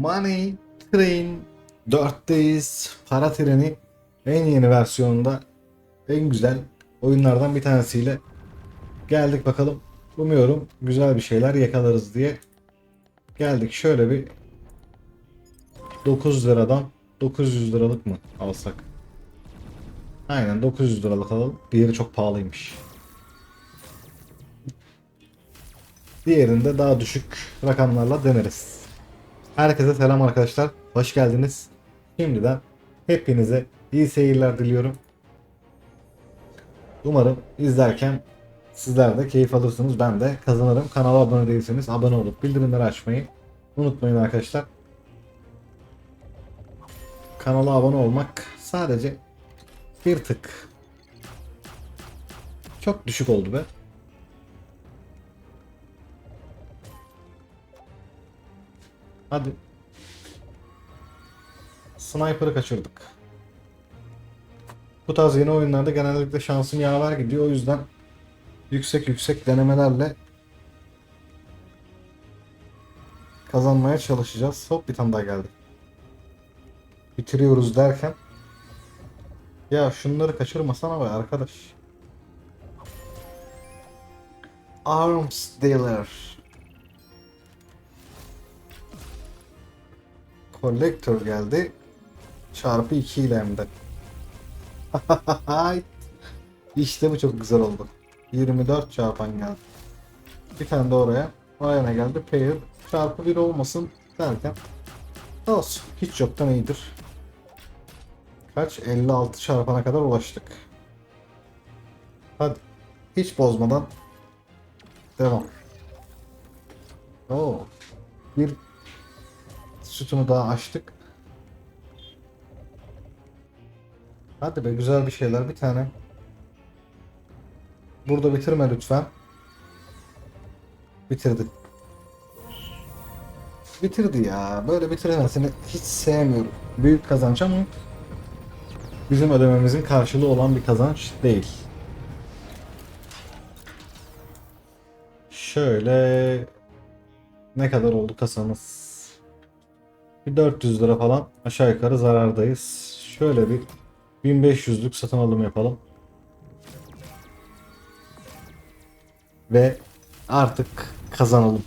Money Train 4'teyiz. Para treni en yeni versiyonunda en güzel oyunlardan bir tanesiyle geldik bakalım. Umuyorum güzel bir şeyler yakalarız diye geldik. Şöyle bir 9 liradan 900 liralık mı alsak? Aynen 900 liralık alalım. Diğeri çok pahalıymış. Diğerinde daha düşük rakamlarla deneriz. Herkese selam arkadaşlar. Hoş geldiniz. Şimdiden hepinize iyi seyirler diliyorum. Umarım izlerken sizler de keyif alırsınız. Ben de kazanırım. Kanala abone değilseniz abone olup bildirimleri açmayı unutmayın arkadaşlar. Kanala abone olmak sadece bir tık çok düşük oldu be. Hadi. Sniper'ı kaçırdık. Bu tarz yeni oyunlarda genellikle şansım yaver gidiyor. O yüzden yüksek yüksek denemelerle kazanmaya çalışacağız. Hop bir tane daha geldi. Bitiriyoruz derken ya şunları kaçırmasana be arkadaş. Arms Dealer. Collector geldi. Çarpı 2 ile hem de. işte bu çok güzel oldu. 24 çarpan geldi. Bir tane de oraya. Oraya geldi? Pair. Çarpı 1 olmasın derken. Olsun. Hiç yoktan iyidir. Kaç? 56 çarpana kadar ulaştık. Hadi. Hiç bozmadan devam. Oo. Bir sütunu daha açtık. Hadi be güzel bir şeyler bir tane. Burada bitirme lütfen. Bitirdi. Bitirdi ya. Böyle bitiremesini hiç sevmiyorum. Büyük kazanç ama bizim ödememizin karşılığı olan bir kazanç değil. Şöyle ne kadar oldu kasamız? Bir 400 lira falan aşağı yukarı zarardayız. Şöyle bir 1500'lük satın alım yapalım. Ve artık kazanalım.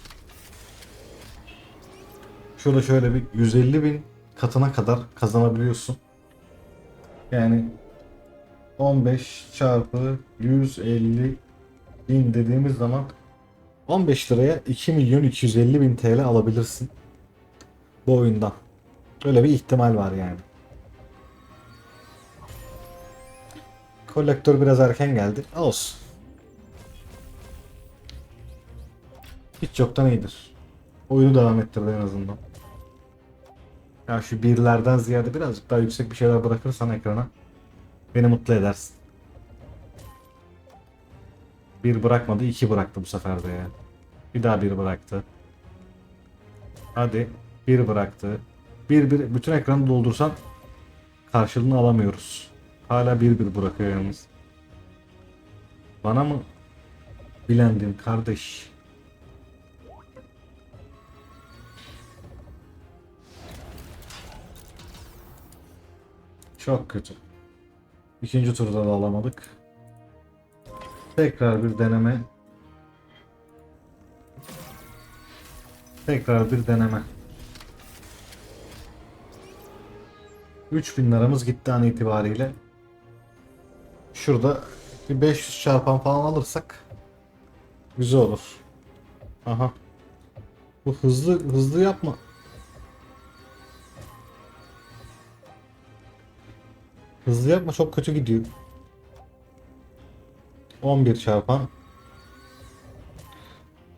Şurada şöyle bir 150 bin katına kadar kazanabiliyorsun. Yani 15 çarpı 150 bin dediğimiz zaman 15 liraya 2 milyon 250 bin TL alabilirsin. Bu oyundan. Öyle bir ihtimal var yani. Kolektör biraz erken geldi. Olsun. Hiç yoktan iyidir. Oyunu devam ettirdi en azından. Ya şu birlerden ziyade birazcık daha yüksek bir şeyler bırakırsan ekrana beni mutlu edersin. Bir bırakmadı, iki bıraktı bu sefer de ya. Bir daha bir bıraktı. Hadi. Bir bıraktı. Bir bir bütün ekranı doldursan karşılığını alamıyoruz. Hala bir bir bırakıyor yalnız. Bana mı bilendin kardeş? Çok kötü. İkinci turda da alamadık. Tekrar bir deneme. Tekrar bir deneme. 3000 liramız gitti an itibariyle. Şurada bir 500 çarpan falan alırsak güzel olur. Aha. Bu hızlı hızlı yapma. Hızlı yapma çok kötü gidiyor. 11 çarpan.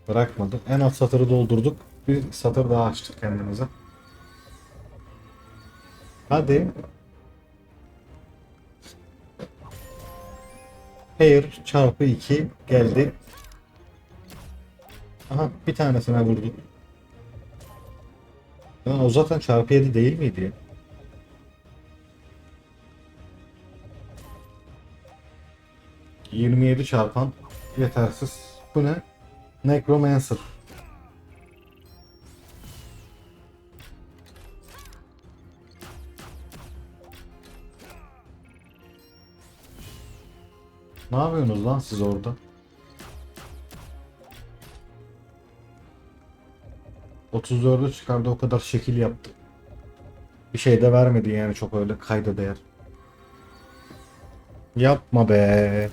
Bırakmadı. En alt satırı doldurduk. Bir satır daha açtık kendimize. Hadi. Pair çarpı 2 geldi. Aha bir tanesine vurdu. Lan o zaten çarpı 7 değil miydi ya? ...27 çarpan yetersiz. Bu ne? Necromancer. Ne yapıyorsunuz lan siz orada? ...34'ü çıkardı o kadar şekil yaptı. Bir şey de vermedi yani çok öyle kayda değer. Yapma be.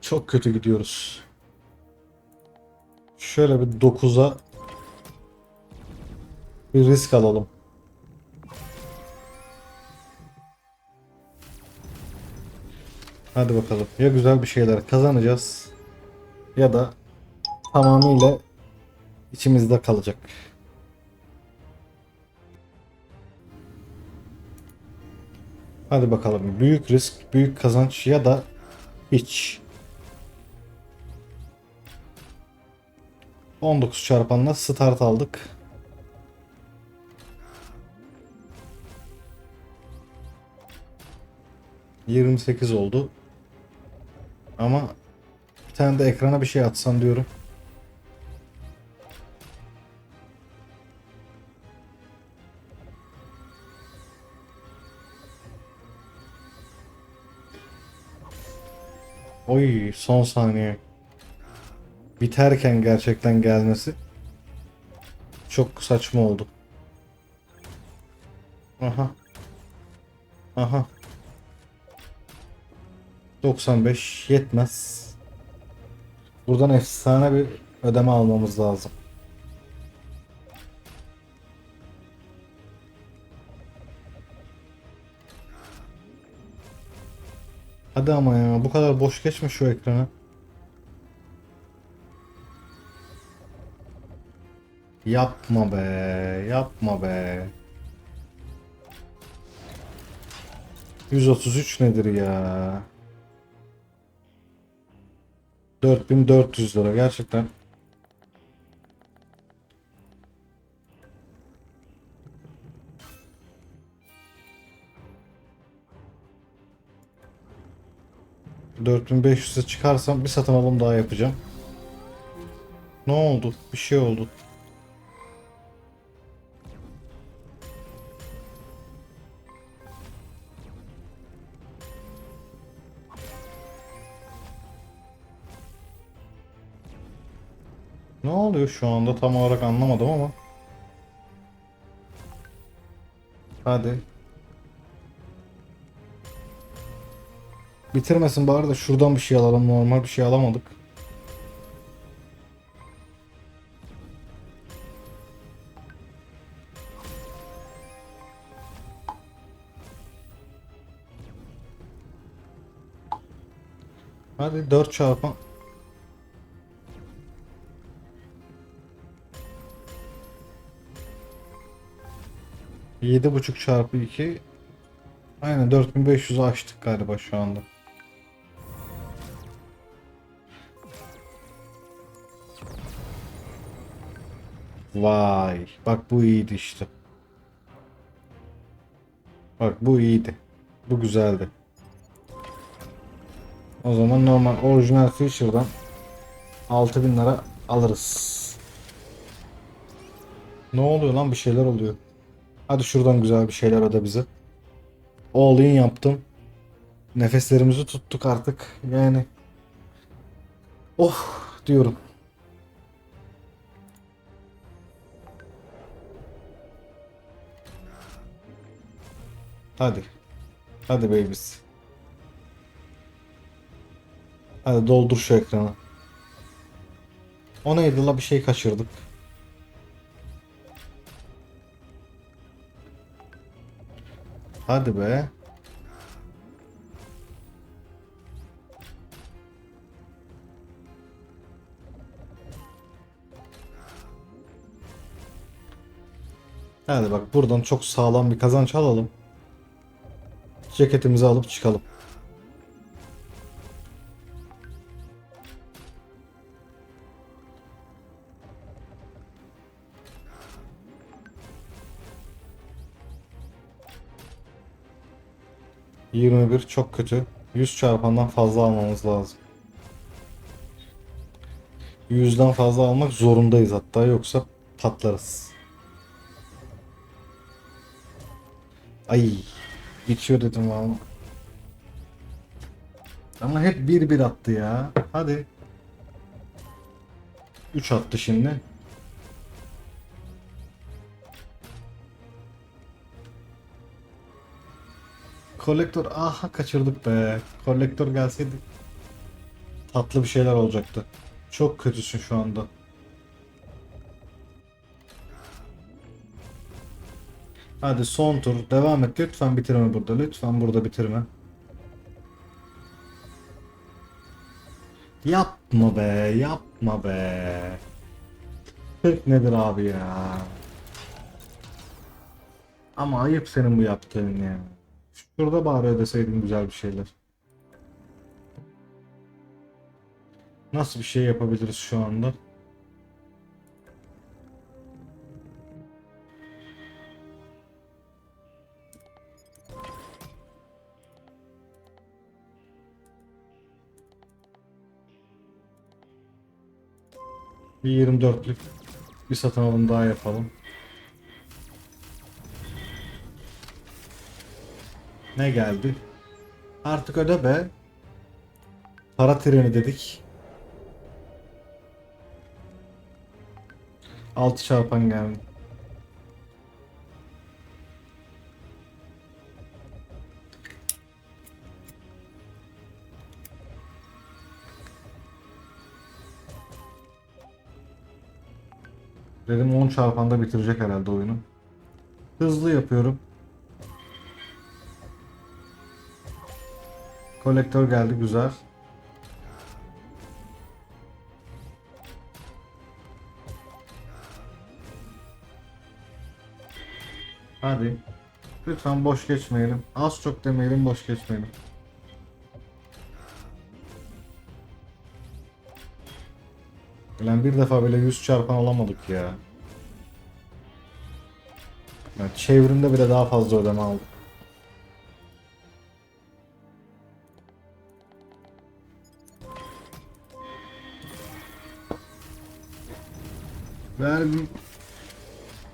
Çok kötü gidiyoruz. Şöyle bir 9'a bir risk alalım. Hadi bakalım. Ya güzel bir şeyler kazanacağız ya da tamamıyla içimizde kalacak. Hadi bakalım. Büyük risk, büyük kazanç ya da hiç. 19 çarpanla start aldık. Yirmi sekiz oldu. Ama bir tane de ekrana bir şey atsan diyorum. Oy son saniye. Biterken gerçekten gelmesi çok saçma oldu. Aha. Aha. 95 yetmez. Buradan efsane bir ödeme almamız lazım. Hadi ama ya bu kadar boş geçme şu ekranı. Yapma be, yapma be. 133 nedir ya? 4400 lira gerçekten. ...4500'e çıkarsam bir satın alım daha yapacağım. Ne oldu? Bir şey oldu. vardı. Şu anda tam olarak anlamadım ama. Hadi. Bitirmesin bari de şuradan bir şey alalım. Normal bir şey alamadık. Hadi 4 çarpan 7.5 çarpı 2 Aynen 4500 açtık galiba şu anda. Vay. Bak bu iyiydi işte. Bak bu iyiydi. Bu güzeldi. O zaman normal orijinal Fisher'dan 6000 lira alırız. Ne oluyor lan bir şeyler oluyor. Hadi şuradan güzel bir şeyler öde bize. All yaptım. Nefeslerimizi tuttuk artık. Yani. Oh diyorum. Hadi. Hadi babies. Hadi doldur şu ekranı. O neydi la bir şey kaçırdık. Hadi be. Hadi bak buradan çok sağlam bir kazanç alalım. Ceketimizi alıp çıkalım. Yirmi bir çok kötü. 100 çarpandan fazla almamız lazım. 100'den fazla almak zorundayız hatta yoksa patlarız. Ay bitiyor dedim valla. Ama hep 1-1 attı ya. Hadi. 3 attı şimdi. Kolektör aha kaçırdık be. Kolektör gelseydi tatlı bir şeyler olacaktı. Çok kötüsün şu anda. Hadi son tur devam et. Lütfen bitirme burada. Lütfen burada bitirme. Yapma be, yapma be. 40 nedir abi ya? Ama ayıp senin bu yaptığın ya. Şurada bari ödeseydin güzel bir şeyler. Nasıl bir şey yapabiliriz şu anda? Bir 24'lük bir satın alım daha yapalım. Ne geldi? Artık öde be. Para treni dedik. 6 çarpan geldi. Dedim 10 çarpanda bitirecek herhalde oyunu. Hızlı yapıyorum. Kolektör geldi güzel. Hadi. Lütfen boş geçmeyelim. Az çok demeyelim boş geçmeyelim. Ulan bir defa bile 100 çarpan alamadık ya. Evet, çevrimde bile daha fazla ödeme aldık. Ver bir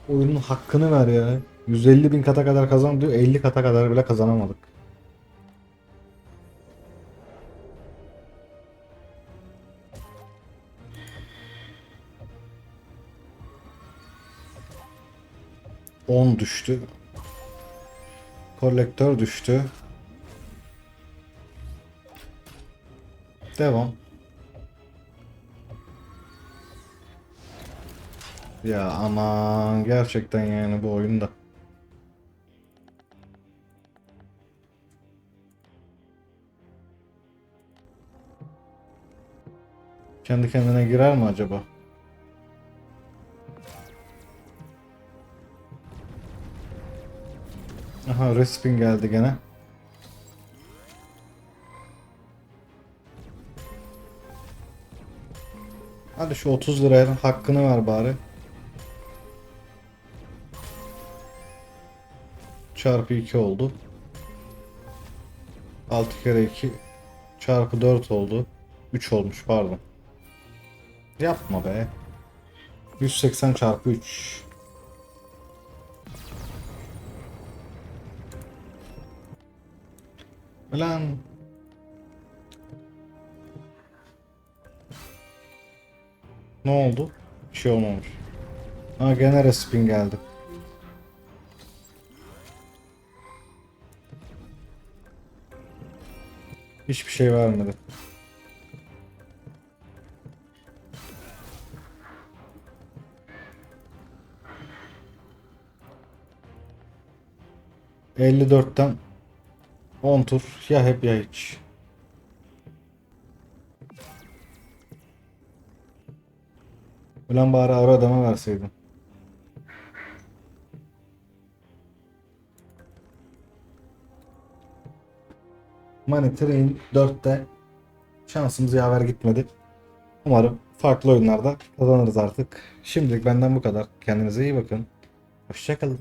oyunun hakkını ver ya. 150 bin kata kadar kazan diyor 50 kata kadar bile kazanamadık. On düştü. Kolektör düştü. Devam. Ya aman gerçekten yani bu oyunda. Kendi kendine girer mi acaba? Aha respin geldi gene. Hadi şu 30 liraya hakkını ver bari. Çarpı 2 oldu. 6 kere 2 çarpı 4 oldu. 3 olmuş pardon. Yapma be. 180 çarpı 3. Lan. Ne oldu? Bir şey olmamış. Ha gene respin geldi. Hiçbir şey vermedi. ...54'ten 10 tur ya hep ya hiç. Ulan bari ara ödeme verseydin. Money Train 4'te şansımız yaver gitmedi. Umarım farklı oyunlarda kazanırız artık. Şimdilik benden bu kadar. Kendinize iyi bakın. Hoşçakalın.